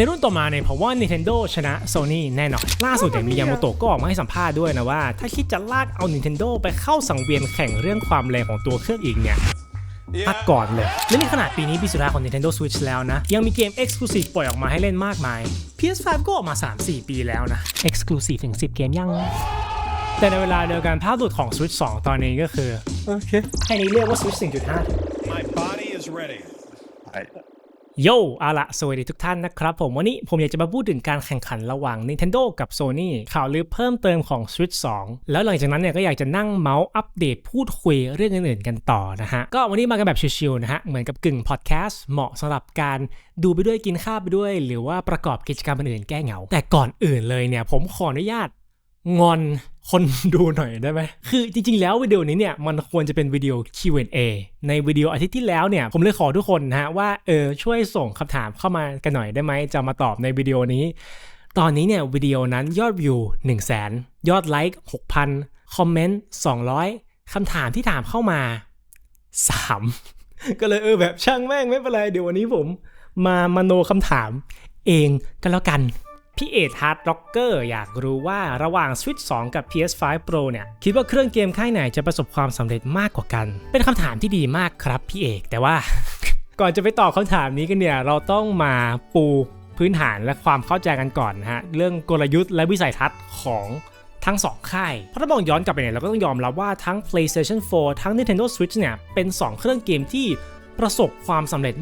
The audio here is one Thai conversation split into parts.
ในรุ่นต่อมาเนี่ยผมว่า Nintendo ชนะ Sony แน่นอน ล่าสุดเนี่ยมียาโมโตะก็ออกมาให้สัมภาษณ์ด้วยนะว่า ถ้าคิดจะลากเอา Nintendo ไปเข้าสังเวียนแข่งเรื่องความแรงของตัวเครื่องอีกเนี่ยพักก่อนเลย และนี่ขนาดปีนี้ปีสุดท้ายของ Nintendo Switch แล้วนะ ยังมีเกม Exclusive ปล่อยออกมาให้เล่นมากมาย PS5 ก็ออกมา 3-4 ปีแล้วนะ Exclusive ถึง 10 เกมยัง แต่ในเวลาเดียวกันภาพหลุดของ Switch 2 ตอนนี้ก็คือโอเคแค่นี้เรียกว่า Switch 4.5 My body is ready. โยอาละสวัสดีทุกท่านนะครับผมวันนี้ผมอยากจะมาพูดถึงการแข่งขันระหว่าง Nintendo กับ Sony ข่าวลือเพิ่มเติมของ Switch 2 แล้วหลังจากนั้นเนี่ยก็อยากจะนั่งเมาส์อัปเดตพูดคุยเรื่องอื่นๆกันต่อนะฮะ ก็วันนี้มากันแบบชิวๆนะฮะ เหมือนกับกึ่งพอดแคสต์เหมาะสำหรับการดูไปด้วยกินข้าวไปด้วย หรือว่าประกอบกิจกรรมอื่นๆแก้เหงา แต่ก่อนอื่นเลยเนี่ยผมขออนุญาต งอนคนดูหน่อยได้ไหม คือจริงๆ แล้ววิดีโอนี้เนี่ยมันควรจะเป็นวิดีโอ Q&A ในวิดีโออาทิตย์ที่แล้วเนี่ยผมเลยขอทุกคนนะฮะว่าเออช่วยส่งคำถามเข้ามากันหน่อยได้ไหมจะมาตอบในวิดีโอนี้ ตอนนี้เนี่ยวิดีโอนั้นยอดวิว 1 0 0 0 0แสนยอดไลค์6,000 คอมเมนต์ 200คำถามที่ถามเข้ามา 3 ก็เลยเออแบบช่างแม่งไม่เป็นไรเดี๋ยววันนี้ผม มามโนคำถามเองก็แล้วกัน พี่เอทฮาร์ดร็อกเกอร์อยากรู้ว่าระหว่าง Switch 2 กับ PS5 Pro เนี่ย คิดว่าเครื่องเกมค่ายไหนจะประสบความสำเร็จมากกว่ากัน เป็นคำถามที่ดีมากครับพี่เอกแต่ว่า ก่อนจะไปตอบคำถามนี้กันเนี่ย เราต้องมาปูพื้นฐานและความเข้าใจกันก่อนนะฮะ เรื่องกลยุทธ์และวิสัยทัศน์ของทั้งสองค่าย เพราะถ้ามองย้อนกลับไปเนี่ยเราก็ต้องยอมรับว่าทั้ง PlayStation 4 ทั้ง Nintendo Switch เนี่ยเป็น 2 เครื่องเกมที่ ประสบความสำเร็จ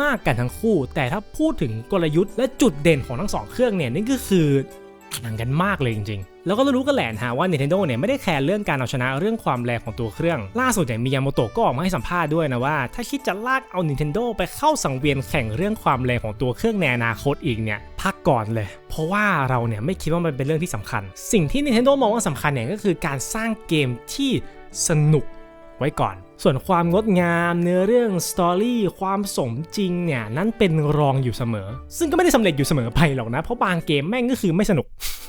มากๆกันทั้งคู่ แต่ถ้าพูดถึงกลยุทธ์และจุดเด่นของทั้งสองเครื่องเนี่ยนี่ก็คือต่างกันมากเลยจริงๆ แล้วก็รู้กันแหละนฮะว่า Nintendo เนี่ยไม่ได้แคร์เรื่องการเอาชนะเรื่องความแรงของตัวเครื่อง ล่าสุดเนี่ยมียาโมโตะก็ออกมาให้สัมภาษณ์ด้วยนะว่า ถ้าคิดจะลากเอา Nintendo ไปเข้าสังเวียนแข่งเรื่องความแรงของตัวเครื่องในอนาคตอีกเนี่ยพักก่อนเลย เพราะว่าเราเนี่ยไม่คิดว่ามันเป็นเรื่องที่สำคัญ สิ่งที่ Nintendo มองว่าสำคัญเนี่ยก็คือการสร้างเกมที่สนุกไว้ก่อน ส่วนความงดงามเนื้อเรื่องสตอรี่ความสมจริงเนี่ยนั่นเป็นรองอยู่เสมอ ซึ่งก็ไม่ได้สำเร็จอยู่เสมอไปหรอกนะ เพราะบางเกมแม่งก็คือไม่สนุก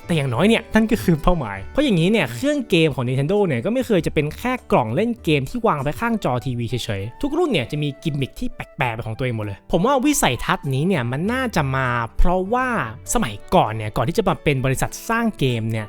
แต่อย่างน้อยเนี่ยนั่นก็คือเป้าหมาย เพราะอย่างนี้เนี่ยเครื่องเกมของ Nintendo เนี่ยก็ไม่เคยจะเป็นแค่กล่องเล่นเกมที่วางไปข้างจอทีวีเฉยๆ ทุกรุ่นเนี่ยจะมีกิมมิคที่แปลกๆเป็นของตัวเองหมดเลย ผมว่าวิสัยทัศน์นี้เนี่ยมันน่าจะมา เพราะว่าสมัยก่อนเนี่ยก่อนที่จะมาเป็นบริษัทสร้างเกมเนี่ย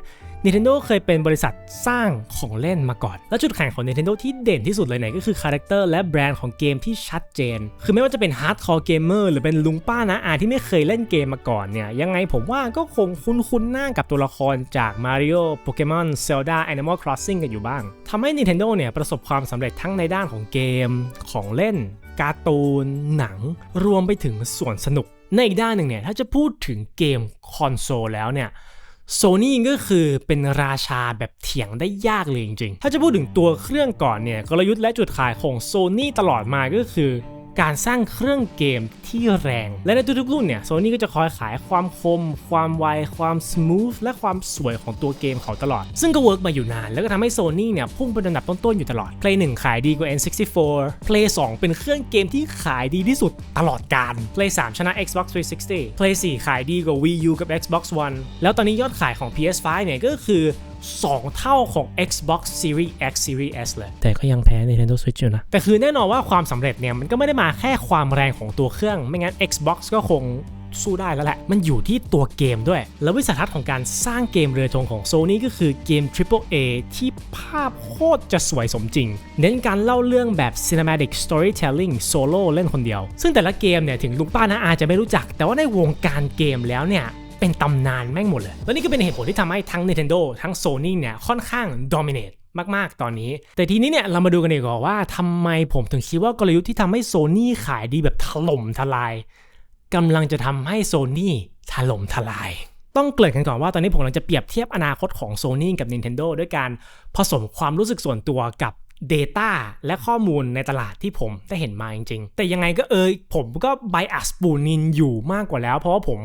Nintendo เคยเป็นบริษัทสร้างของเล่นมาก่อน และจุดแข็งของ Nintendo ที่เด่นที่สุดเลยเนี่ยก็คือคาแรคเตอร์และแบรนด์ของเกมที่ชัดเจน คือไม่ว่าจะเป็นฮาร์ดคอร์เกมเมอร์หรือเป็นลุงป้านะอาที่ไม่เคยเล่นเกมมาก่อนเนี่ยยังไงผมว่าก็คงคุ้นๆหน้ากับตัวละครจาก Mario Pokemon Zelda Animal Crossing กันอยู่บ้างทำให้ Nintendo เนี่ยประสบความสำเร็จทั้งในด้านของเกม ของเล่น การ์ตูน หนัง รวมไปถึงส่วนสนุก ในอีกด้านหนึ่งเนี่ยถ้าจะพูดถึงเกมคอนโซลแล้วเนี่ย โซนี่ก็คือเป็นราชาแบบเถียงได้ยากเลยจริงๆ ถ้าจะพูดถึงตัวเครื่องก่อนเนี่ยกลยุทธ์และจุดขายของโซนี่ตลอดมาก็คือ การสร้างเครื่องเกมที่แรง และในทุกๆรุ่นเนี่ยโซนี่ก็จะคอยขายความคม ความไว ความส o t h และความสวยของตัวเกมเขาตลอด ซึ่งก็เวิร์กมาอยู่นาน แล้วก็ทำให้โซนี่เนี่ยพุ่งเป็นอันดับต้นๆอยู่ตลอด Play 1 ขายดีกว่า N64 Play 2 เป็นเครื่องเกมที่ขายดีที่สุดตลอดกาล Play 3 ชนะ Xbox 360 Play 4 ขายดีกว่า Wii U กับ Xbox One แล้วตอนนี้ยอดขายของ PS5 เนี่ยก็คือ 2 เท่าของ Xbox Series X Series S เลย แต่ก็ยังแพ้ Nintendo Switch อยู่นะ แต่คือแน่นอนว่าความสำเร็จเนี่ย มันก็ไม่ได้มาแค่ความแรงของตัวเครื่อง ไม่งั้น Xbox ก็คงสู้ได้แล้วแหละ มันอยู่ที่ตัวเกมด้วย แล้ววิสัยทัศน์ของการสร้างเกมเรือธงของ Sony ก็คือเกม Triple A ที่ภาพโคตรจะสวยสมจริง เน้นการเล่าเรื่องแบบ Cinematic Storytelling Solo เล่นคนเดียว ซึ่งแต่ละเกมเนี่ยถึงลุงป้านะอาจจะไม่รู้จัก แต่ว่าในวงการเกมแล้วเนี่ย เป็นตำนานแม่งหมดเลย แล้วนี่ก็เป็นเหตุผลที่ทำให้ทั้ง Nintendo ทั้ง Sony เนี่ยค่อนข้าง dominate มาก ๆ ตอนนี้ แต่ทีนี้เนี่ยเรามาดูกันดีกว่าว่าทำไมผมถึงคิดว่ากลยุทธ์ที่ทำให้ Sony ขายดีแบบถล่มทลายกำลังจะทำให้ Sony ถล่มทลายต้องเกริ่นกันก่อนว่าตอนนี้ผมกำลังจะเปรียบเทียบอนาคตของ Sony กับ Nintendo ด้วยการผสมความรู้สึกส่วนตัวกับ Data และข้อมูลในตลาดที่ผมได้เห็นมาจริงๆ แต่ยังไงก็เอยผมก็ bias ปูนินอยู่มากกว่าแล้ว เพราะว่าผม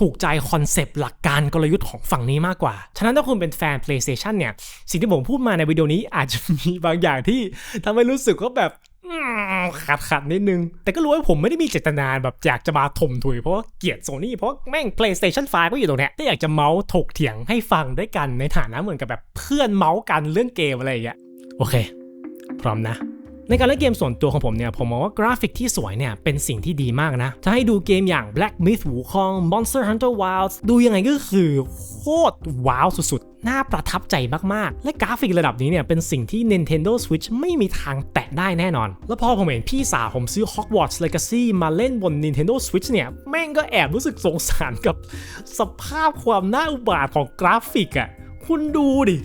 ถูกใจคอนเซปต์หลักการกลยุทธ์ของฝั่งนี้มากกว่า ฉะนั้นถ้าคุณเป็นแฟน PlayStation เนี่ย สิ่งที่ผมพูดมาในวิดีโอนี้อาจจะมีบางอย่างที่ทำให้รู้สึกว่าแบบขัดขัดนิดนึง แต่ก็รู้ว่าผมไม่ได้มีเจตนาแบบอยากจะมาถมถุยเพราะเกลียดโซนี่เพราะแม่ง PlayStation 5 ก็อยู่ตรงเนี้ยถ้าอยากจะเมาส์ถกเถียงให้ฟังด้วยกันในฐานะเหมือนกับแบบเพื่อนเมาส์กันเรื่องเกมอะไรอย่างเงี้ยโอเค พร้อมนะ ในการเล่นเกมส่วนตัวของผมเนี่ยผมมองว่ากราฟิกที่สวยเนี่ยเป็นสิ่งที่ดีมากนะจะให้ดูเกมอย่าง Black Myth Wukong Monster Hunter Wilds ดูยังไงก็คือโคตรว้าวสุดๆ น่าประทับใจมากๆ และกราฟิกระดับนี้เนี่ยเป็นสิ่งที่ Nintendo Switch ไม่มีทางแตะได้แน่นอน แล้วพอผมเห็นพี่สาวผมซื้อ Hogwarts Legacy มาเล่นบน Nintendo Switch เนี่ยแม่งก็แอบรู้สึกสงสารกับสภาพความน่าอุบาทของกราฟิกอะ่ะคุณดูดิ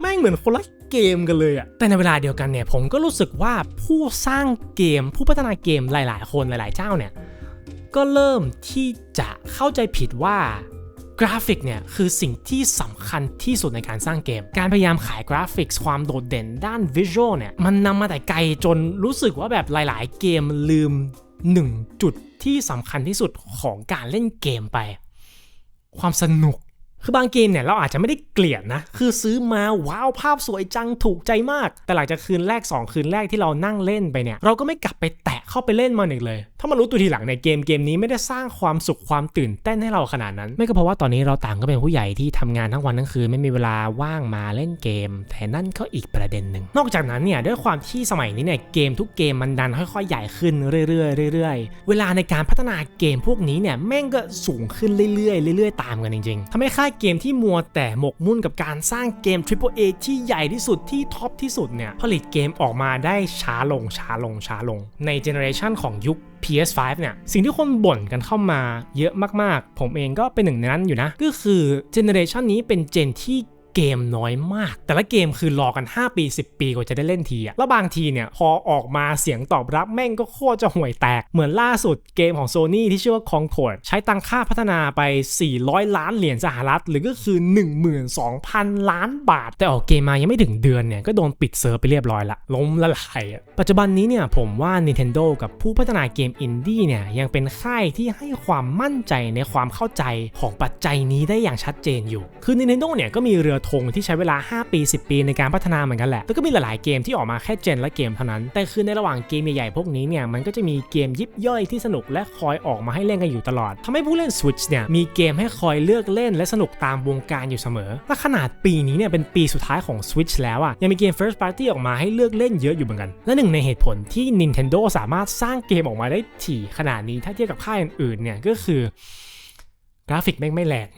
แม่งเหมือนคนละ เกมกันเลยอะแต่ในเวลาเดียวกันเนี่ยผมก็รู้สึกว่าผู้สร้างเกมผู้พัฒนาเกมหลาย ๆ คนหลาย ๆ เจ้าเนี่ยก็เริ่มที่จะเข้าใจผิดว่ากราฟิกเนี่ยคือสิ่งที่สำคัญที่สุดในการสร้างเกม การพยายามขายกราฟิกความโดดเด่นด้านวิชวลเนี่ยมันนำมาแต่ไกลจนรู้สึกว่าแบบหลาย ๆ เกมลืมหนึ่งจุดที่สำคัญที่สุดของการเล่นเกมไป ความสนุก คือบางเกมเนี่ยเราอาจจะไม่ได้เกลียดนะ คือซื้อมาว้าวภาพสวยจังถูกใจมาก แต่หลังจากคืนแรก 2 คืนแรกที่เรานั่งเล่นไปเนี่ย เราก็ไม่กลับไปแตะเข้าไปเล่นมันอีกเลย ถ้ามารู้ตัวทีหลังในเกมเกมนี้ไม่ได้สร้างความสุขความตื่นเต้นให้เราขนาดนั้น ไม่ก็เพราะว่าตอนนี้เราต่างก็เป็นผู้ใหญ่ที่ทำงานทั้งวันทั้งคืนไม่มีเวลาว่างมาเล่นเกม แต่นั่นก็อีกประเด็นหนึ่ง นอกจากนั้นเนี่ยด้วยความที่สมัยนี้เนี่ยเกมทุกเกมมันดันค่อยๆ ใหญ่ขึ้นเรื่อยๆเรื่อยๆ เวลาในการพัฒนาเกมพวกนี้เนี่ยแม่งก็สูงขึ้นเรื่อยๆเรื่อยๆ ตามกันจริงๆทำให้ค่ายเกมที่มัวแต่หมกมุ่นกับการสร้างเกม Triple A ที่ใหญ่ที่สุดที่ท็อปที่สุดเนี่ย ผลิตเกมออกมาได้ช้าลงช้าลงช้าลง ในเจเนอเรชันของยุค PS5 เนี่ย สิ่งที่คนบ่นกันเข้ามาเยอะมากๆ ผมเองก็เป็นหนึ่งในนั้นอยู่นะ ก็คือเจเนอเรชันนี้เป็นเจนที่ เกมน้อยมาก แต่ละเกมคือรอกัน 5 ปี 10 ปีกว่าจะได้เล่นทีอะแล้วบางทีเนี่ยพอออกมาเสียงตอบรับแม่งก็โคตรจะห่วยแตก เหมือนล่าสุดเกมของ Sony ที่ชื่อว่า Concord ใช้ตังค่าพัฒนาไป 400 ล้านเหรียญสหรัฐ หรือก็คือ 12,000 ล้านบาท แต่ออกเกมมายังไม่ถึงเดือนเนี่ยก็โดนปิดเซิร์ฟไปเรียบร้อยละล้มละลายอะปัจจุบันนี้เนี่ยผมว่า Nintendo กับผู้พัฒนาเกมอินดี้เนี่ยยังเป็นค่ายที่ให้ความมั่นใจในความเข้าใจของปัจจัยนี้ได้อย่างชัดเจนอยู่ คือ Nintendo เนี่ยก็มีเรือธงที่ใช้เวลา 5 ปี 10 ปีในการพัฒนาเหมือนกันแหละ แล้วก็มีหลายๆเกมที่ออกมาแค่เจนและเกมเท่านั้น แต่คือในระหว่างเกมใหญ่ๆพวกนี้เนี่ย มันก็จะมีเกมยิบย่อยที่สนุกและคอยออกมาให้เล่นกันอยู่ตลอดทำให้ผู้เล่น Switch เนี่ย มีเกมให้คอยเลือกเล่นและสนุกตามวงการอยู่เสมอ และขนาดปีนี้เนี่ยเป็นปีสุดท้ายของ Switch แล้วอะยังมีเกม First Party ออกมาให้เลือกเล่นเยอะอยู่เหมือนกัน และหนึ่งในเหตุผลที่ Nintendo สามารถสร้างเกมออกมาได้ถี่ขนาดนี้ถ้าเทียบกับค่ายอื่นๆเนี่ยก็คือกราฟิกแม่งไม่แรง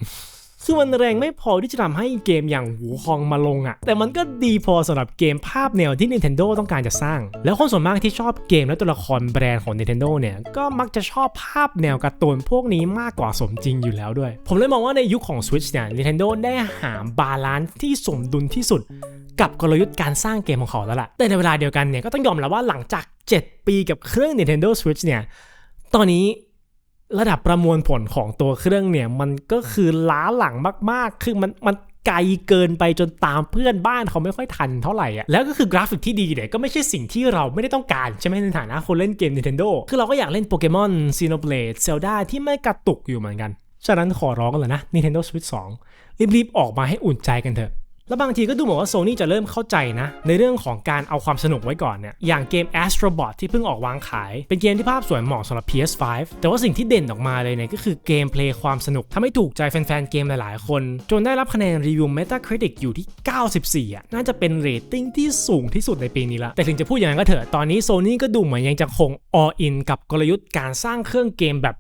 คือมันแรงไม่พอที่จะทำให้เกมอย่างหูคองมาลงอะ่ะ แต่มันก็ดีพอสำหรับเกมภาพแนวที่ Nintendo ต้องการจะสร้าง แล้วคนส่วนมากที่ชอบเกมและตัวละครแบรนด์ของ Nintendo เนี่ย ก็มักจะชอบภาพแนวการ์ตูนพวกนี้มากกว่าสมจริงอยู่แล้วด้วย ผมเลยมองว่าในยุคของ Switch เนี่ย Nintendo ได้หาบาลานซ์ที่สมดุลที่สุดกับกลยุทธ์การสร้างเกมของเขาแล้วล่ะ แต่ในเวลาเดียวกันเนี่ยก็ต้องยอมรับว่าหลังจาก 7 ปีกับเครื่อง Nintendo Switch เนี่ย ตอนนี้ ระดับประมวลผลของตัวเครื่องเนี่ย มันก็คือล้าหลังมากๆ คือมันมันไกลเกินไปจนตามเพื่อนบ้านเขาไม่ค่อยทันเท่าไหร่อะแล้วก็คือกราฟิกที่ดีเนี่ยก็ไม่ใช่สิ่งที่เราไม่ได้ต้องการ ใช่ไหมในฐานะคนเล่นเกม Nintendo คือเราก็อยากเล่นโปเกมอนซีโนเบลดเซลดาที่ไม่กระตุกอยู่เหมือนกัน ฉะนั้นขอร้องเลยนะ Nintendo Switch 2 รีบๆออกมาให้อุ่นใจกันเถอะ แล้วบางทีก็ดูเหมือนว่าโซนี่จะเริ่มเข้าใจนะ ในเรื่องของการเอาความสนุกไว้ก่อนเนี่ย อย่างเกม Astrobot ที่เพิ่งออกวางขาย เป็นเกมที่ภาพสวยเหมาะสำหรับ PS5 แต่ว่าสิ่งที่เด่นออกมาเลยเนี่ยก็คือเกมเพลย์ความสนุกทำให้ถูกใจแฟนๆเกมหลายๆ คน จนได้รับคะแนนรีวิว Metacritic อยู่ที่ 94 อะ น่าจะเป็นเรตติ้งที่สูงที่สุดในปีนี้ละ แต่ถึงจะพูดอย่างนั้นก็เถอะ ตอนนี้โซนี่ก็ดูเหมือนยังจะคง all in กับกลยุทธ์การสร้างเครื่องเกมแบบ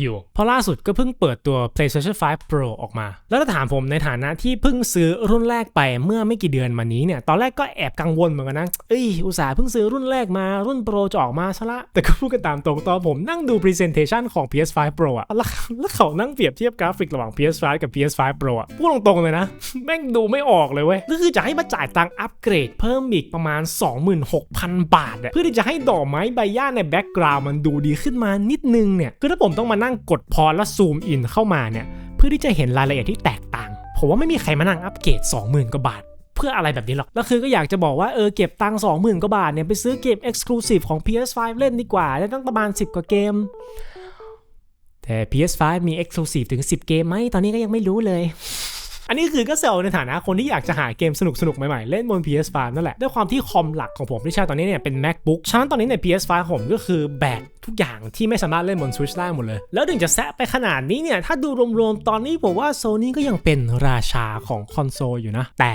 อยู่เพราะล่าสุดก็เพิ่งเปิดตัว PlayStation 5 Pro ออกมา แล้วถ้าถามผมในฐานะที่เพิ่งซื้อรุ่นแรกไปเมื่อไม่กี่เดือนมานี้เนี่ย ตอนแรกก็แอบกังวลเหมือนกันนะ เอ้ย อุตส่าห์เพิ่งซื้อรุ่นแรกมารุ่น Pro จะออกมาซะละ แต่ก็พูดกันตามตรงตอนผมนั่งดู Presentation ของ PS5 Pro อะแล้วแล้วเขานั่งเปรียบเทียบกราฟิกระหว่าง PS5 กับ PS5 Pro อะพูดตรงๆเลยนะ แม่งดูไม่ออกเลยเว้ยก็คือจะให้มาจ่ายตังค์อัปเกรดเพิ่มอีกประมาณ 26,000 บาทอะเพื่อที่จะให้ดอกไม้ใบหญ้าในแบ็กกราวมันดูดีขึ้นมานิดนึงเนี่ยคือถ้าผมต้องมานั่งกดพอแล้วซูมอินเข้ามาเนี่ยเพื่อที่จะเห็นรายละเอียดที่แตกต่าง ผมว่าไม่มีใครมานั่งอัปเกรด20,000กว่าบาทเพื่ออะไรแบบนี้หรอก แล้วคือก็อยากจะบอกว่าเออเก็บตังค์20,000กว่าบาทเนี่ยไปซื้อเกม Exclusive ของ PS5 เล่นดีกว่า ได้ตั้งประมาณ 10 กว่าเกม แต่ PS5 มี Exclusive ถึง 10 เกมไหม ตอนนี้ก็ยังไม่รู้เลย อันนี้คือก็เซลในฐานะคนที่อยากจะหาเกมสนุกสนุกใหม่ๆ เล่นบน PS5 นั่นแหละ ด้วยความที่คอมหลักของผมที่ใช้ตอนนี้เนี่ยเป็น MacBook ฉะนั้นตอนนี้ใน PS5 ผมก็คือแบกทุกอย่างที่ไม่สามารถเล่นบน Switch ได้หมดเลย แล้วถึงจะแซะไปขนาดนี้เนี่ย ถ้าดูรวมๆ ตอนนี้ผมว่า Sony ก็ยังเป็นราชาของคอนโซลอยู่นะ แต่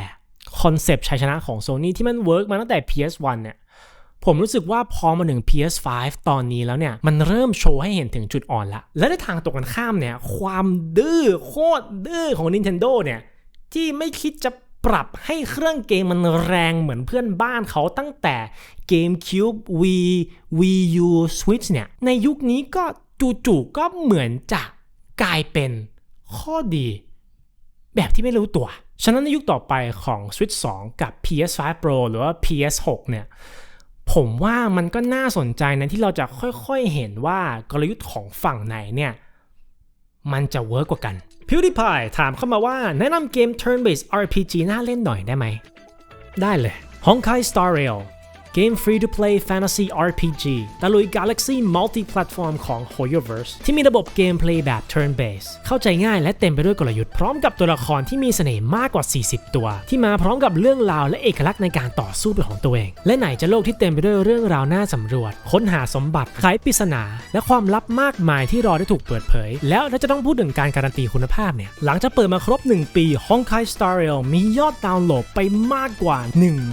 คอนเซปต์ชัยชนะของ Sony ที่มันเวิร์กมาตั้งแต่ PS1 เนี่ย ผมรู้สึกว่าพอมาถึง PS5 ตอนนี้แล้วเนี่ย มันเริ่มโชว์ให้เห็นถึงจุดอ่อนละ และในทางตรงกันข้ามเนี่ย ความดื้อโคตรดื้อของ Nintendo เนี่ย ที่ไม่คิดจะปรับให้เครื่องเกมมันแรงเหมือนเพื่อนบ้านเขาตั้งแต่ GameCube Wii Wii U Switch เนี่ย ในยุคนี้ก็จู่ๆก็เหมือนจะกลายเป็นข้อดี แบบที่ไม่รู้ตัว ฉะนั้นในยุคต่อไปของ Switch 2 กับ PS5 Pro หรือว่า PS6 เนี่ย ผมว่ามันก็น่าสนใจนะที่เราจะค่อยๆเห็นว่ากลยุทธ์ของฝั่งไหนเนี่ยมันจะเวิร์กกว่ากัน PewDiePie ถามเข้ามาว่าแนะนำเกม Turn-based RPG น่าเล่นหน่อยได้ไหม ได้เลย Honkai Star Rail เกม Free to Play Fantasy RPG ตะลุย Galaxy Multi-Platform ของ HoYoverse ที่มีระบบเกมเพลย์แบบ Turn-based เข้าใจง่ายและเต็มไปด้วยกลยุทธ์พร้อมกับตัวละครที่มีเสน่ห์มากกว่า 40 ตัว ที่มาพร้อมกับเรื่องราวและเอกลักษณ์ในการต่อสู้เป็นของตัวเอง และไหนจะโลกที่เต็มไปด้วยเรื่องราวน่าสำรวจ ค้นหาสมบัติไขปริศนา และความลับมากมายที่รอได้ถูกเปิดเผย แล้วถ้าจะต้องพูดถึงการการันตีคุณภาพเนี่ยหลังจากเปิดมาครบ 1 ปี Honkai Star Rail มียอดดาวน์โหลดไปมากกว่า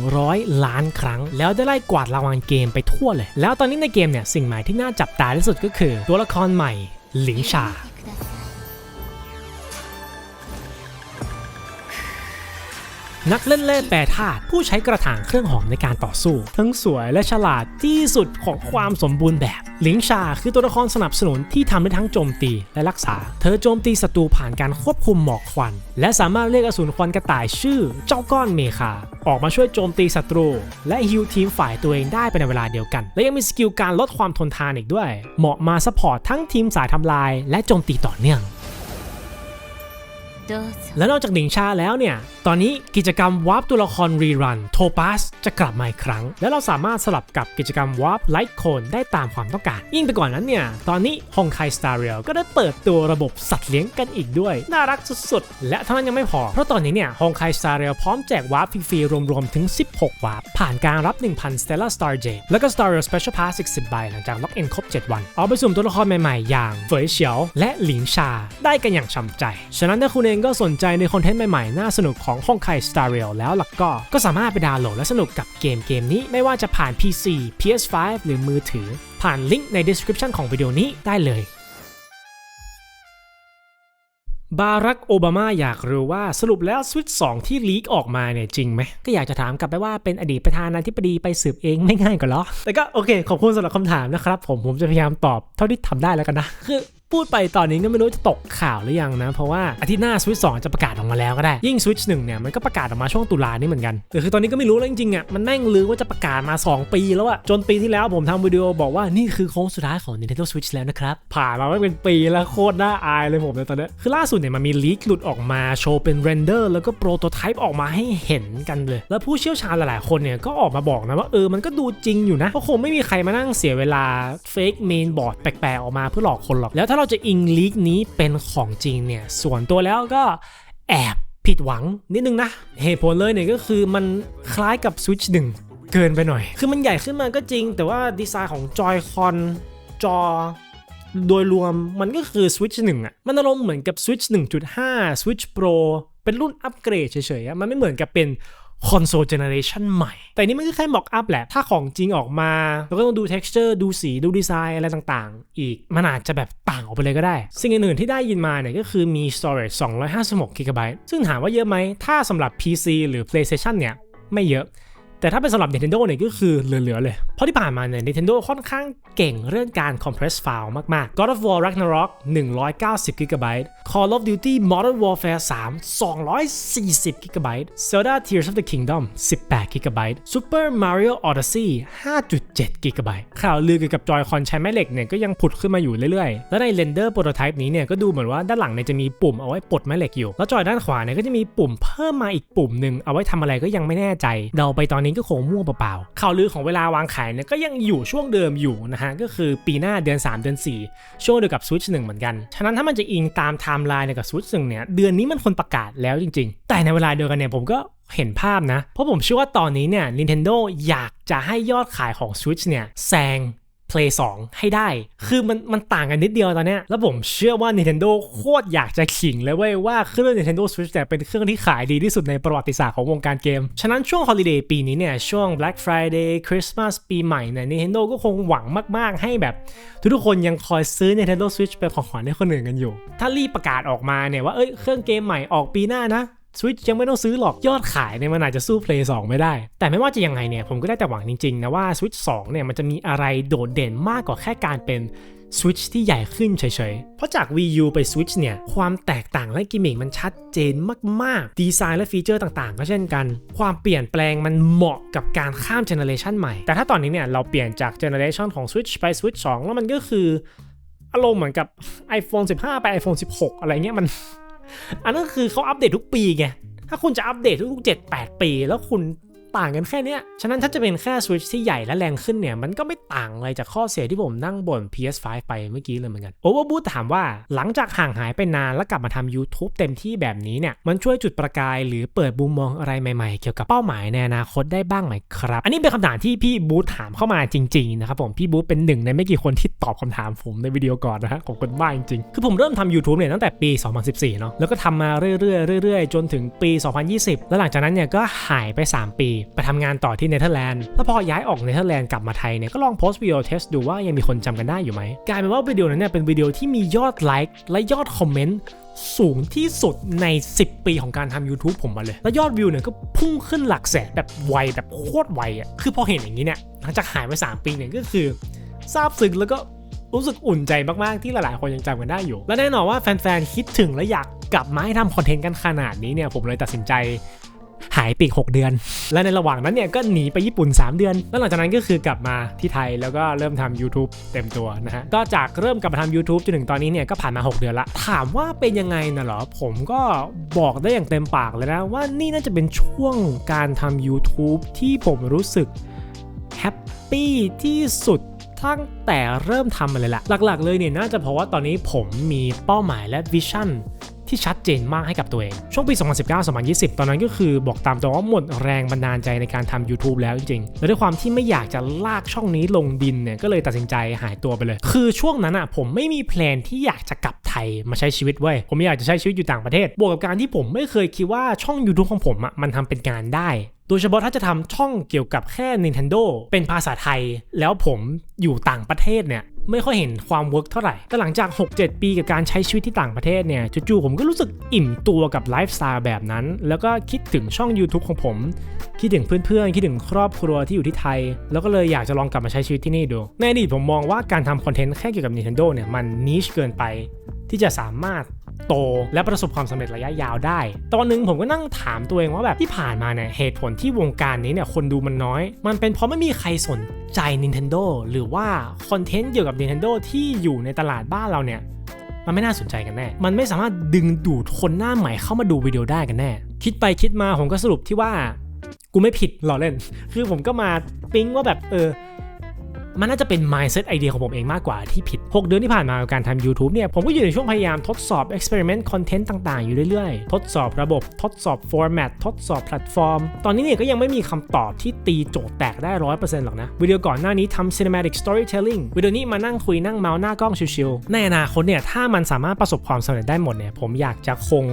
100 ล้านครั้ง แล้วได้ไล่กวาดรางวัลเกมไปทั่วเลย แล้วตอนนี้ในเกมเนี่ยสิ่งใหม่ที่น่าจับตาที่สุดก็คือ ตัวละครใหม่หลิงชา นักเล่นแร่แปรธาตุผู้ใช้กระถางเครื่องหอมในการต่อสู้ ทั้งสวยและฉลาดที่สุดของความสมบูรณ์แบบหลิงชาคือตัวละครสนับสนุนที่ทำได้ทั้งโจมตีและรักษา เธอโจมตีศัตรูผ่านการควบคุมหมอกควัน และสามารถเรียกอสูรควันกระต่ายชื่อเจ้าก้อนเมคา ออกมาช่วยโจมตีศัตรู และฮิวทีมฝ่ายตัวเองได้ไปในเวลาเดียวกัน และยังมีสกิลการลดความทนทานอีกด้วย เหมาะมาซัพพอร์ตทั้งทีมสายทำลายและโจมตีต่อเนื่อง และนอกจากหนิงชาแล้วเนี่ย ตอนนี้กิจกรรมวาร์ปตัวละครรีรันโทปัสจะกลับมาอีกครั้ง และเราสามารถสลับกับกิจกรรมวาร์ปไลท์โคนได้ตามความต้องการ ยิ่งไปกว่านั้นเนี่ย ตอนนี้ฮงไคสตาร์เรียลก็ได้เปิดตัวระบบสัตว์เลี้ยงกันอีกด้วย น่ารักสุดๆ และเท่านั้นยังไม่พอ เพราะตอนนี้เนี่ยฮงไคสตาร์เรียลพร้อมแจกวาร์ปฟรีๆรวมๆถึง 16 วาร์ปผ่านการรับ 1,000 Stellar Star J แล้วก็ Star Rail Special Pass อีก10ใบหลังจากล็อกอินครบ 7 วันเอาไปสุ่มตัวละครใหม่ๆ อย่างเฟยเฉียวและหลิงชา ได้กันอย่างฉ่ำใจฉะนั้นถ้าคุณเองก็สนใจในคอนเทนต์ใหม่ๆ น่าสนุกของห้องไข่ Star Rail แล้วล่ะก็ ก็สามารถไปดาวน์โหลดและสนุกกับเกมเกมนี้ไม่ว่าจะผ่าน PC PS5 หรือมือถือ ผ่านลิงก์ใน description ของวิดีโอนี้ได้เลยบารักโอบามาอยากรู้ว่าสรุปแล้วสวิต2ที่ลีกออกมาเนี่ยจริงไหม ก็อยากจะถามกลับไปว่าเป็นอดีตประธานาธิบดีไปสืบเองไม่ง่ายกว่าหรอ แต่ก็โอเค ขอบคุณสำหรับคำถามนะครับผมผมจะพยายามตอบเท่าที่ทำได้แล้วกันนะ คือพูดไปตอนนี้ก็ไม่รู้จะตกข่าวหรือยังนะ เพราะว่าอาทิตย์หน้าสวิต2จะประกาศออกมาแล้วก็ได้ ยิ่งสวิตหนึ่งเนี่ยมันก็ประกาศออกมาช่วงตุลานี่เหมือนกันแต่คือตอนนี้ก็ไม่รู้แล้วจริงๆอะมันแม่งลือว่าจะประกาศมา 2 ปีแล้วอะจนปีที่แล้วผมทำวิดีโอบอกว่านี่คือโค้งสุดท้ายของ Nintendo Switch แล้วนะครับ ผ่านมาไม่เป็นปีแล้วโคตรน่าอายเลยผมในตอนนี้คือล่าสุดเนี่ยมันมีลีกหลุดออกมาโชว์เป็นเรนเดอร์แล้วก็โปรโตไทป์ออกมาให้เห็นกันเลย แล้วผู้เชี่ยวชาญหลายๆคนเนี่ยก็ออกมาบอกนะว่าเออมันก็ดูจริงอยู่นะเพราะคงไม่มีใครมานั่งเสียเวลาเฟกเมนบอร์ดแปลกๆออกมาเพื่อหลอกคนหรอกแล้วถ้าเราจะอิงลีกนี้เป็นของจริงเนี่ย ส่วนตัวแล้วก็แอบผิดหวังนิดนึงนะ เหตุผลเลยเนี่ยก็คือมันคล้ายกับ Switch 1 เกินไปหน่อย คือมันใหญ่ขึ้นมาก็จริง แต่ว่าดีไซน์ของจอยคอนจอโดยรวมมันก็คือ Switch 1อะ มันอารมณ์เหมือนกับ Switch 1.5 Switch Pro เป็นรุ่นอัปเกรดเฉยๆมันไม่เหมือนกับเป็น คอนโซลเจเนอเรชันใหม่ แต่นี่มันก็แค่บอกอัพแหละ ถ้าของจริงออกมา เราก็ต้องดู texture ดูสี ดูดีไซน์อะไรต่างๆ อีก มันอาจจะแบบต่างออกไปเลยก็ได้ สิ่งอื่นๆที่ได้ยินมาเนี่ยก็คือมี storage 256 GB ซึ่งถามว่าเยอะไหม ถ้าสำหรับ PC หรือ PlayStation เนี่ยไม่เยอะ แต่ถ้าเป็นสำหรับ Nintendo เนี่ยก็คือเหลือๆเลย เพราะที่ผ่านมาเนี่ย Nintendo ค่อนข้างเก่งเรื่องการ compress file มากๆ God of War Ragnarok 190 GB Call of Duty Modern Warfare 3 240 GB Zelda Tears of the Kingdom 18 GB Super Mario Odyssey 5.7 GB ข่าวลือเกี่ยวกับจอยคอนใช้แม่เหล็กเนี่ยก็ยังผุดขึ้นมาอยู่เรื่อยๆ และใน Render Prototype นี้เนี่ยก็ดูเหมือนว่าด้านหลังเนี่ยจะมีปุ่มเอาไว้ปลดแม่เหล็กอยู่ แล้วจอยด้านขวาเนี่ยก็จะมีปุ่มเพิ่มมาอีกปุ่มหนึ่งเอาไว้ทำอะไรก็ยังไม่แน่ใจ เดาไปตอนนี้ก็คงมั่วเปล่าๆข่าวลือของเวลาวางขายเนี่ยก็ยังอยู่ช่วงเดิมอยู่นะฮะก็คือปีหน้าเดือน 3 เดือน 4 ช่วงเดียวกับ Switch 1 เหมือนกัน ฉะนั้นถ้ามันจะอิงตามไทม์ไลน์เนี่ยกับ Switch 1เนี่ยเดือนนี้มันคนประกาศแล้วจริง ๆ แต่ในเวลาเดียวกันเนี่ยผมก็เห็นภาพนะ เพราะผมเชื่อว่าตอนนี้เนี่ย Nintendo อยากจะให้ยอดขายของ Switch เนี่ยแซง Play 2 ให้ได้ คือมันมันต่างกันนิดเดียวตอนเนี้ย แล้วผมเชื่อว่า Nintendo โคตรอยากจะขิงเลยเว้ยว่าเครื่อง Nintendo Switch เนี่เป็นเครื่องที่ขายดีที่สุดในประวัติศาสตร์ของวงการเกม ฉะนั้นช่วง Holiday ปีนี้เนี่ย ช่วง Black Friday Christmas ปีใหม่เนี่ย Nintendo ก็คงหวังมาก ๆ ให้แบบ ทุกๆคนยังคอยซื้อ Nintendo Switch เป็นของขวัญให้คนอื่นกันอยู่ ถ้ารีบประกาศออกมาเนี่ยว่าเอ้ยเครื่องเกมใหม่ออกปีหน้านะ Switch ยังไม่ต้องซื้อหรอกยอดขายเนี่ยมันอาจจะสู้ Play 2 ไม่ได้ แต่ไม่ว่าจะยังไงเนี่ยผมก็ได้แต่หวังจริงๆนะว่า Switch 2 เนี่ยมันจะมีอะไรโดดเด่นมากกว่าแค่การเป็น Switch ที่ใหญ่ขึ้นเฉยๆ เพราะจาก Wii U ไป Switch เนี่ย ความแตกต่างและกิมมิคมันชัดเจนมากๆ ดีไซน์และฟีเจอร์ต่างๆ ก็เช่นกัน ความเปลี่ยนแปลงมันเหมาะกับการข้ามเจเนอเรชันใหม่ แต่ถ้าตอนนี้เนี่ยเราเปลี่ยนจากเจเนอเรชันของ Switch ไป Switch 2 แล้วมันก็คือ อารมณ์เหมือนกับ iPhone 15 ไป iPhone 16 อะไรเงี้ยมัน อันนั้นคือเขาอัปเดตทุกปีไง ถ้าคุณจะอัปเดตทุกๆ7-8 ปี แล้วคุณ ต่างกันแค่เนี้ย ฉะนั้นถ้าจะเป็นแค่ Switch ที่ใหญ่และแรงขึ้นเนี่ย มันก็ไม่ต่างอะไรจากข้อเสียที่ผมนั่งบ่น PS5 ไปเมื่อกี้เลยเหมือนกัน Overboot ถามว่าหลังจากห่างหายไปนานแล้วกลับมาทำ YouTube เต็มที่แบบนี้เนี่ย มันช่วยจุดประกายหรือเปิดมุมมองอะไรใหม่ๆ เกี่ยวกับเป้าหมายในอนาคตได้บ้างไหมครับ อันนี้เป็นคำถามที่พี่บูธถามเข้ามาจริงๆนะครับผมพี่บูธเป็นหนึ่งในไม่กี่คนที่ตอบคำถามผมในวิดีโอก่อนนะฮะขอบคุณมากจริงๆคือผมเริ่มทำ YouTube เนี่ยตั้งแต่ปี 2014 เนาะแล้วก็ทำมาเรื่อยๆเรื่อยๆ จนถึงปี 2020 แล้วหลังจากนั้นเนี่ยก็หายไป 3 ปีไปทำงานต่อที่เนเธอร์แลนด์แล้วพอย้ายออกเนเธอร์แลนด์กลับมาไทยเนี่ยก็ลองโพสต์วิดีโอเทสดูว่ายังมีคนจำกันได้อยู่ไหมกลายเป็นว่าวิดีโอนั้นเนี่ยเป็นวิดีโอที่มียอดไลค์และยอดคอมเมนต์สูงที่สุดใน 10 ปีของการทำ YouTube ผมมาเลย แล้วยอดวิวเนี่ยก็พุ่งขึ้นหลักแสนแบบไวแบบโคตรไวอะ คือพอเห็นอย่างนี้เนี่ยหลังจากหายไป 3 ปีเนี่ยก็คือซาบซึ้งแล้วก็รู้สึกอุ่นใจมาก ๆ ที่หลาย ๆ คนยังจำกันได้อยู่ และแน่นอนว่าแฟน ๆ คิดถึงและอยากกลับมาให้ทำคอนเทนต์กันขนาดนี้เนี่ย ผมเลยตัดสินใจ หายปีก6 เดือน และในระหว่างนั้นเนี่ยก็หนีไปญี่ปุ่น 3 เดือน แล้วหลังจากนั้นก็คือกลับมาที่ไทยแล้วก็เริ่มทำ YouTube เต็มตัวนะฮะ ก็จากเริ่มกลับมาทำ YouTube จนถึงตอนนี้เนี่ยก็ผ่านมา 6 เดือนละ ถามว่าเป็นยังไงนะหรอ ผมก็บอกได้อย่างเต็มปากเลยนะว่านี่น่าจะเป็นช่วงการทำ YouTube ที่ผมรู้สึกแฮปปี้ที่สุดตั้งแต่เริ่มทำมาเลยละหลักๆเลยเนี่ยน่าจะเพราะว่าตอนนี้ผมมีเป้าหมายและวิชั่น ที่ชัดเจนมากให้กับตัวเอง ช่วงปี 2019-2020 ตอนนั้นก็คือบอกตามตรงว่าหมดแรงบันดาลใจในการทำ YouTube แล้วจริงๆแล้วด้วยความที่ไม่อยากจะลากช่องนี้ลงดินเนี่ยก็เลยตัดสินใจหายตัวไปเลย คือช่วงนั้นอะผมไม่มีแพลนที่อยากจะกลับไทยมาใช้ชีวิตเว้ยผมอยากจะใช้ชีวิตอยู่ต่างประเทศ บวกกับการที่ผมไม่เคยคิดว่าช่อง YouTube ของผมอะมันทำเป็นงานได้โดยเฉพาะถ้าจะทำช่องเกี่ยวกับแค่ Nintendo เป็นภาษาไทย แล้วผมอยู่ต่างประเทศเนี่ย ไม่ค่อยเห็นความเวิร์กเท่าไหร่ แต่หลังจาก 6-7 ปีกับการใช้ชีวิตที่ต่างประเทศเนี่ยจู่ๆผมก็รู้สึกอิ่มตัวกับไลฟ์สไตล์แบบนั้น แล้วก็คิดถึงช่อง YouTube ของผม คิดถึงเพื่อนๆ คิดถึงครอบครัวที่อยู่ที่ไทย แล้วก็เลยอยากจะลองกลับมาใช้ชีวิตที่นี่ดู ในอดีตผมมองว่าการทำคอนเทนต์แค่เกี่ยวกับ Nintendo เนี่ยมันนิชเกินไป ที่จะสามารถโตและประสบความสำเร็จระยะยาวได้ ตอนนึงผมก็นั่งถามตัวเองว่าแบบที่ผ่านมาเนี่ยเหตุผลที่วงการนี้เนี่ยคนดูมันน้อย มันเป็นเพราะไม่มีใครสนใจ Nintendo หรือว่าคอนเทนต์เกี่ยวกับ Nintendo ที่อยู่ในตลาดบ้านเราเนี่ยมันไม่น่าสนใจกันแน่ มันไม่สามารถดึงดูดคนหน้าใหม่เข้ามาดูวิดีโอได้กันแน่ คิดไปคิดมาผมก็สรุปที่ว่า กูไม่ผิดหรอเล่น คือผมก็มาปิ๊งว่าแบบเออ มันน่าจะเป็น mindset ไอเดียของผมเองมากกว่าที่ผิด 6 เดือนที่ผ่านมากับการทำ YouTube เนี่ย ผมก็อยู่ในช่วงพยายามทดสอบ experiment content ต่างๆ อยู่เรื่อยๆ ทดสอบระบบ ทดสอบ format ทดสอบแพลตฟอร์ม ตอนนี้เนี่ยก็ยังไม่มีคำตอบที่ตีโจทย์แตกได้ 100%หรอกนะ วิดีโอก่อนหน้านี้ทำ cinematic storytelling วิดีโอนี้มานั่งคุยนั่งเมาส์หน้ากล้องชิวๆในอนาคตเนี่ยถ้ามันสามารถประสบความสำเร็จได้หมดเนี่ยผมอยากจะคง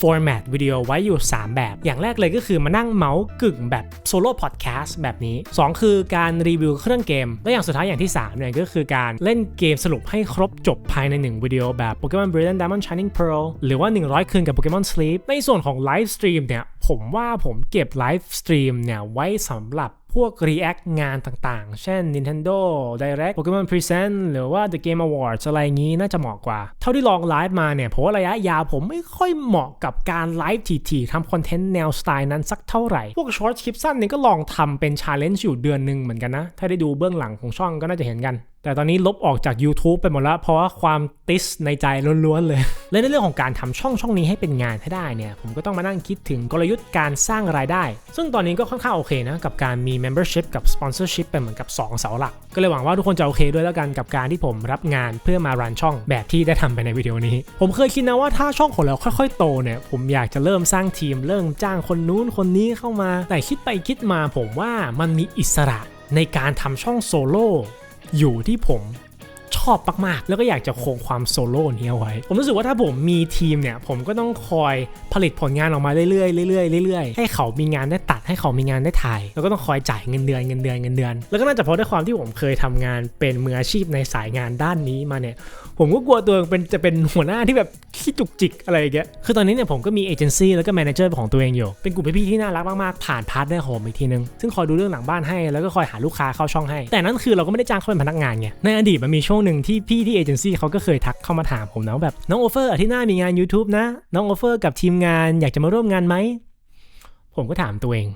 format วิดีโอไว้อยู่ 3 แบบ อย่างแรกเลยก็คือมานั่งเมาส์กึ่งแบบโซโล่พอดแคสต์แบบนี้ 2 คือการรีวิวเครื่องเกม และอย่างสุดท้ายอย่างที่3เนี่ยก็คือการเล่นเกมสรุปให้ครบจบภายใน 1 วิดีโอแบบ Pokemon Brilliant Diamond Shining Pearl หรือว่า 100 คืนกับ Pokemon Sleep ในส่วนของไลฟ์สตรีมเนี่ยผมว่าผมเก็บไลฟ์สตรีมเนี่ยไว้สำหรับ พวก React งานต่างๆ เช่น Nintendo Direct Pokemon Present หรือว่า The Game Awards อะไรงี้น่าจะเหมาะกว่า เท่าที่ลองไลฟ์มาเนี่ยผมว่าระยะยาวผมไม่ค่อยเหมาะกับการไลฟ์ถี่ๆทำคอนเทนต์แนวสไตล์นั้นสักเท่าไหร่ พวกช็อตคลิปสั้นเนี่ยก็ลองทำเป็นชาเลนจ์อยู่เดือนหนึ่งเหมือนกันนะ ถ้าได้ดูเบื้องหลังของช่องก็น่าจะเห็นกัน แต่ตอนนี้ลบออกจาก YouTube ไปหมดแล้วเพราะว่าความติสในใจล้วนๆเลย และในเรื่องของการทำช่องช่องนี้ให้เป็นงานให้ได้เนี่ย ผมก็ต้องมานั่งคิดถึงกลยุทธ์การสร้างรายได้ ซึ่งตอนนี้ก็ค่อนข้างโอเคนะ กับการมี membership กับ sponsorship เป็นเหมือนกับ 2 เสาหลัก ก็เลยหวังว่าทุกคนจะโอเคด้วยแล้วกันกับการที่ผมรับงานเพื่อมารันช่องแบบที่ได้ทำไปในวิดีโอนี้ ผมเคยคิดนะว่าถ้าช่องของเราค่อยๆ โตเนี่ยผมอยากจะเริ่มสร้างทีมเริ่มจ้างคนนู้นคนนี้เข้ามา แต่คิดไปคิดมาผมว่ามันมีอิสระในการทำช่องโซโล่ อยู่ที่ผม ชอบมากๆ แล้วก็อยากจะคงความโซโล่นี้เอาไว้ ผมรู้สึกว่าถ้าผมมีทีมเนี่ย ผมก็ต้องคอยผลิตผลงานออกมาเรื่อยๆเรื่อยๆเรื่อยๆ ให้เขามีงานได้ตัดให้เขามีงานได้ถ่าย แล้วก็ต้องคอยจ่ายเงินเดือนเงินเดือนเงินเดือน แล้วก็น่าจะเพราะด้วยความที่ผมเคยทำงานเป็นมืออาชีพในสายงานด้านนี้มาเนี่ยผมก็กลัวตัวเองเป็นจะเป็นหัวหน้าที่แบบขี้จุกจิกอะไรอย่างเงี้ย คือตอนนี้เนี่ยผมก็มีเอเจนซี่แล้วก็แมเนเจอร์ของตัวเองอยู่ เป็นกลุ่มพี่ๆที่น่ารักมากๆ ผ่านพาร์ทเนอร์ของผมอีกทีนึง ซึ่งคอยดูเรื่องหลังบ้านให้ แล้วก็คอยหาลูกค้าเข้าช่องให้ แต่นั่นคือเราก็ไม่ได้จ้างเขาเป็นพนักงานไง ในอดีตมันมีช่วงหนึ่งที่พี่ที่เอเจนซี่เขาก็เคยทักเข้ามาถามผมนะว่าแบบน้องโอเฟอร์อาทิตย์หน้ามีงาน YouTube นะ น้องโอเฟอร์กับทีมงานอยากจะมาร่วมงานไหม ผมก็ถามตัวเอง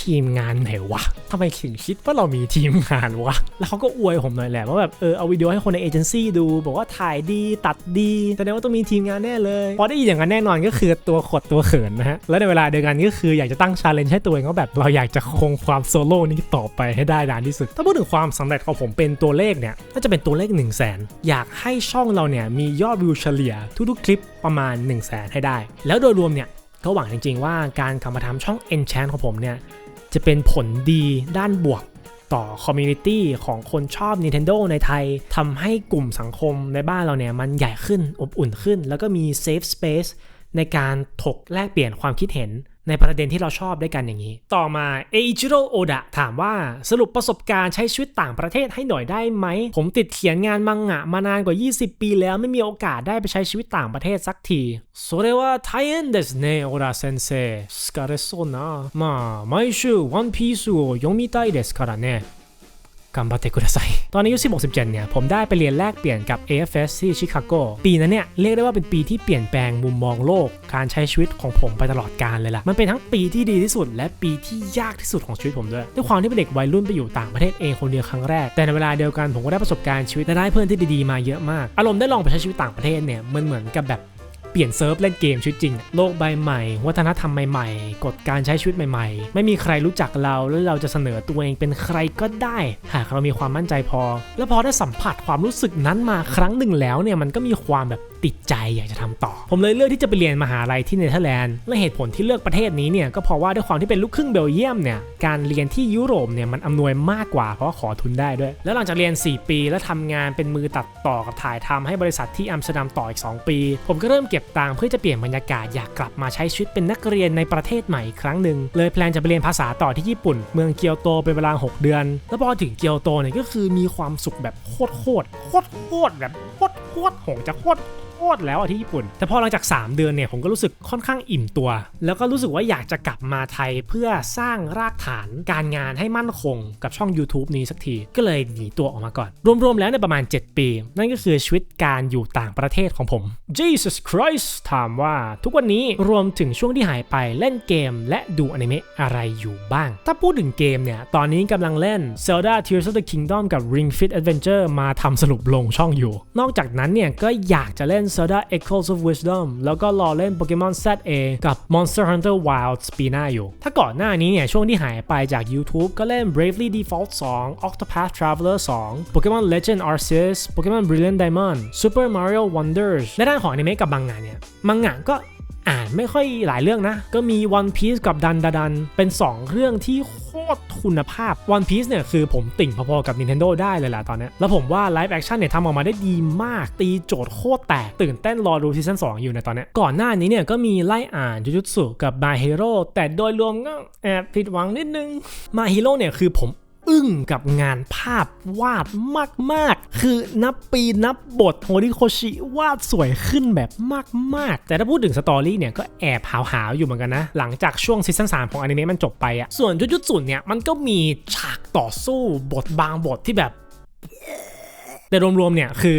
ทีมงานไหนวะทำไมถึงคิดว่าเรามีทีมงานวะ แล้วเขาก็อวยผมหน่อยแหละว่าแบบเออเอาวิดีโอให้คนในเอเจนซี่ดู บอกว่าถ่ายดีตัดดีแสดงว่าต้องมีทีมงานแน่เลย พอได้ยินอย่างนั้นแน่นอนก็คือตัวขดตัวเขินนะฮะ แล้วในเวลาเดียวกันก็คืออยากจะตั้งชาเลนจ์ให้ตัวเองว่าแบบเราอยากจะคงความโซโล่นี้ต่อไปให้ได้นานที่สุด ถ้าพูดถึงความสำเร็จของผมเป็นตัวเลขเนี่ยน่าจะเป็นตัวเลข 1 0 0 0 0แสนอยากให้ช่องเราเนี่ยมียอดวิวเฉลี่ยทุกๆคลิปประมาณ 1 0 0 0 0แสนให้ได้ แล้วโดยรวมเนี่ยก็หวังจริงๆว่าการกลับมาทำช่อง Enchant ของผมเนี่ย จะเป็นผลดีด้านบวกต่อคอมมูนิตี้ของคนชอบ Nintendo ในไทยทำให้กลุ่มสังคมในบ้านเราเนี่ย มันใหญ่ขึ้นอบอุ่นขึ้น แล้วก็มี Safe Space ในการถกแลกเปลี่ยนความคิดเห็น ในประเด็นที่เราชอบด้วยกันอย่างนี้ ต่อมาเอจิโร่โอดะถามว่าสรุปประสบการณ์ใช้ชีวิตต่างประเทศให้หน่อยได้ไหม ผมติดเขียนงานมังงะมานานกว่า 20 ปีแล้วไม่มีโอกาสได้ไปใช้ชีวิตต่างประเทศสักทีそれは大変ですねオラ先生疲れそうなまあ毎週ワンピースを読みたいですからね กัมบาเตกุระไซตอนอายุ16 17เนี่ยผมได้ไปเรียนแลกเปลี่ยนกับ AFS ที่ชิคาโกปีนั้นเนี่ยเรียกได้ว่าเป็นปีที่เปลี่ยนแปลงมุมมองโลก การใช้ชีวิตของผมไปตลอดกาลเลยล่ะ มันเป็นทั้งปีที่ดีที่สุด และปีที่ยากที่สุดของชีวิตผมด้วย ด้วยความที่เป็นเด็กวัยรุ่นไปอยู่ต่างประเทศเองคนเดียวครั้งแรก แต่ในเวลาเดียวกันผมก็ได้ประสบการณ์ชีวิตและได้เพื่อนที่ดีๆมาเยอะมาก อารมณ์ได้ลองไปใช้ชีวิตต่างประเทศเนี่ยมันเหมือนกับแบบ ปลี่ยนเซิร์ฟเล่นเกมชีวิตจริง โลกใบใหม่ วัฒนธรรมใหม่ๆ กฎการใช้ชีวิตใหม่ๆ ไม่มีใครรู้จักเราแล้วเราจะเสนอตัวเองเป็นใครก็ได้ หากเรามีความมั่นใจพอ แล้วพอได้สัมผัสความรู้สึกนั้นมาครั้งหนึ่งแล้วเนี่ยมันก็มีความแบบ ติดใจอยากจะทำต่อ ผมเลยเลือกที่จะไปเรียนมหาลัยที่เนเธอร์แลนด์และเหตุผลที่เลือกประเทศนี้เนี่ยก็เพราะว่าด้วยความที่เป็นลูกครึ่งเบลเยียมเนี่ยการเรียนที่ยุโรปเนี่ยมันอำนวยมากกว่าเพราะขอทุนได้ด้วย แล้วหลังจากเรียน 4 ปี แล้วทำงานเป็นมือตัดต่อกับถ่ายทำให้บริษัทที่อัมสเตอร์ดัมต่ออีก 2 ปี ผมก็เริ่มเก็บตังค์เพื่อจะเปลี่ยนบรรยากาศอยากกลับมาใช้ชีวิตเป็นนักเรียนในประเทศใหม่อีกครั้งหนึ่งเลยแพลนจะไปเรียนภาษาต่อที่ญี่ปุ่น เมืองเกียวโตเป็นเวลา 6 เดือน แล้วพอถึงเกียวโตเนี่ยก็คือมีความสุขแบบโคตรโคตรโคตรโคตรแบบโคตรโคตรหงจะโคตรโคตรแล้วอะที่ญี่ปุ่น แต่พอหลังจาก 3 เดือนเนี่ยผมก็รู้สึกค่อนข้างอิ่มตัว แล้วก็รู้สึกว่าอยากจะกลับมาไทยเพื่อสร้างรากฐานการงานให้มั่นคงกับช่อง YouTube นี้สักที ก็เลยหนีตัวออกมาก่อน รวมๆแล้วในประมาณ 7 ปี นั่นก็คือชีวิตการอยู่ต่างประเทศของผม Jesus Christ ถามว่าทุกวันนี้รวมถึงช่วงที่หายไปเล่นเกม และดูอนิเมะอะไรอยู่บ้าง ถ้าพูดถึงเกมเนี่ยตอนนี้กำลังเล่น Zelda Tears of the Kingdom กับ Ring Fit Adventure มาทำสรุปลงช่องอยู่ นอกจากนั้นเนี่ยก็อยากจะเล่น Zelda Echoes of Wisdom แล้วก็รอเล่น Pokemon ZA กับ Monster Hunter Wilds ปีหน้าอยู่ ถ้าก่อนหน้านี้เนี่ย ช่วงที่หายไปจาก YouTube ก็เล่น Bravely Default 2 Octopath Traveler 2 Pokemon Legend Arceus Pokemon Brilliant Diamond Super Mario Wonders และด้านของอนิเมะกับมังงะเนี่ย มังงะก็ อ่านไม่ค่อยหลายเรื่องนะ ก็มี One Piece กับดันดาดัน เป็น 2 เรื่องที่โคตรคุณภาพ One Piece เนี่ยคือผมติ่งพอๆกับ Nintendo ได้เลยแหละตอนนี้ แล้วผมว่า Live Action เนี่ยทำออกมาได้ดีมาก ตีโจทย์โคตรแตก ตื่นเต้นรอดูซีซั่น2อยู่ในตอนนี้ ก่อนหน้านี้เนี่ยก็มีไล่อ่าน Jujutsu กับ My Hero แต่โดยรวมก็แอบผิดหวังนิดนึง My Hero เนี่ยคือผม อึ้งกับงานภาพวาดมากๆ คือนับปีนับบทโฮริโคชิวาดสวยขึ้นแบบมากๆ แต่ถ้าพูดถึงสตอรี่เนี่ยก็แอบหาวๆอยู่เหมือนกันนะ หลังจากช่วงซีซั่น3ของอนิเมะมันจบไปอะส่วนจุจุจุเนี่ยมันก็มีฉากต่อสู้บทบางบทที่แบบ แต่รวมๆเนี่ยคือ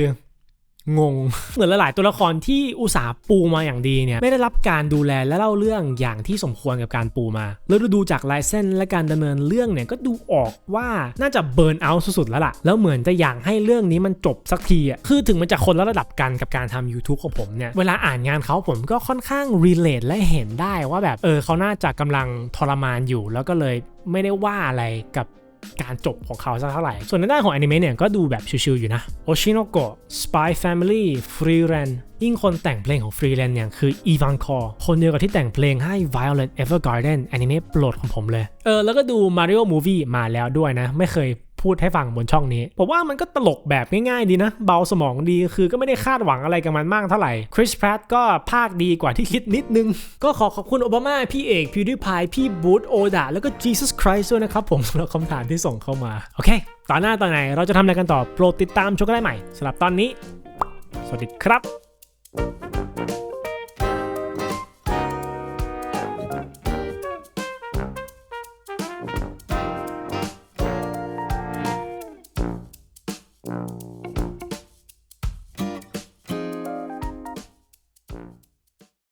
งง เหมือนหลาย ๆ ตัวละครที่อุตสาห์ปูมาอย่างดีเนี่ยไม่ได้รับการดูแลและเล่าเรื่องอย่างที่สมควรกับการปูมา แล้วดูจากลายเส้นและการดำเนินเรื่องเนี่ยก็ดูออกว่าน่าจะเบิร์นเอาท์สุด ๆ แล้วล่ะ แล้วเหมือนจะอยากให้เรื่องนี้มันจบสักทีอะคือถึงมันจะคนละระดับกันกับการทำ YouTube ของผมเนี่ยเวลาอ่านงานเขาผมก็ค่อนข้างรีเลทและเห็นได้ว่าแบบเออเขาน่าจะกำลังทรมานอยู่แล้วก็เลยไม่ได้ว่าอะไรกับ การจบของเขาสักเท่าไหร่ ส่วนในด้านของอนิเมะเนี่ยก็ดูแบบชิวๆอยู่นะโอชิโนโกะ Spy Family Freeland ยิ่งคนแต่งเพลงของ Freeland เนี่ยคืออีวานคอคนเดียวกับที่แต่งเพลงให้ Violet Evergarden อนิเมะโปรดของผมเลย เออแล้วก็ดู Mario Movie มาแล้วด้วยนะ ไม่เคย พูดให้ฟังบนช่องนี้ ผมว่ามันก็ตลกแบบง่ายๆดีนะ เบาสมองดีคือก็ไม่ได้คาดหวังอะไรกับมันมากเท่าไหร่คริสแพรตก็ภาคดีกว่าที่คิดนิดนึง ก็ขอขอบคุณโอบามา พี่เอกพิวดิพายพี่บูธโอดาแล้วก็ Jesus Christ ด้วยนะครับผมสำหรับคำถามที่ส่งเข้ามา โอเค ตอนหน้าตอนไหนเราจะทำอะไรกันต่อโปรดติดตามชมกันได้ใหม่สำหรับตอนนี้ สวัสดีครับ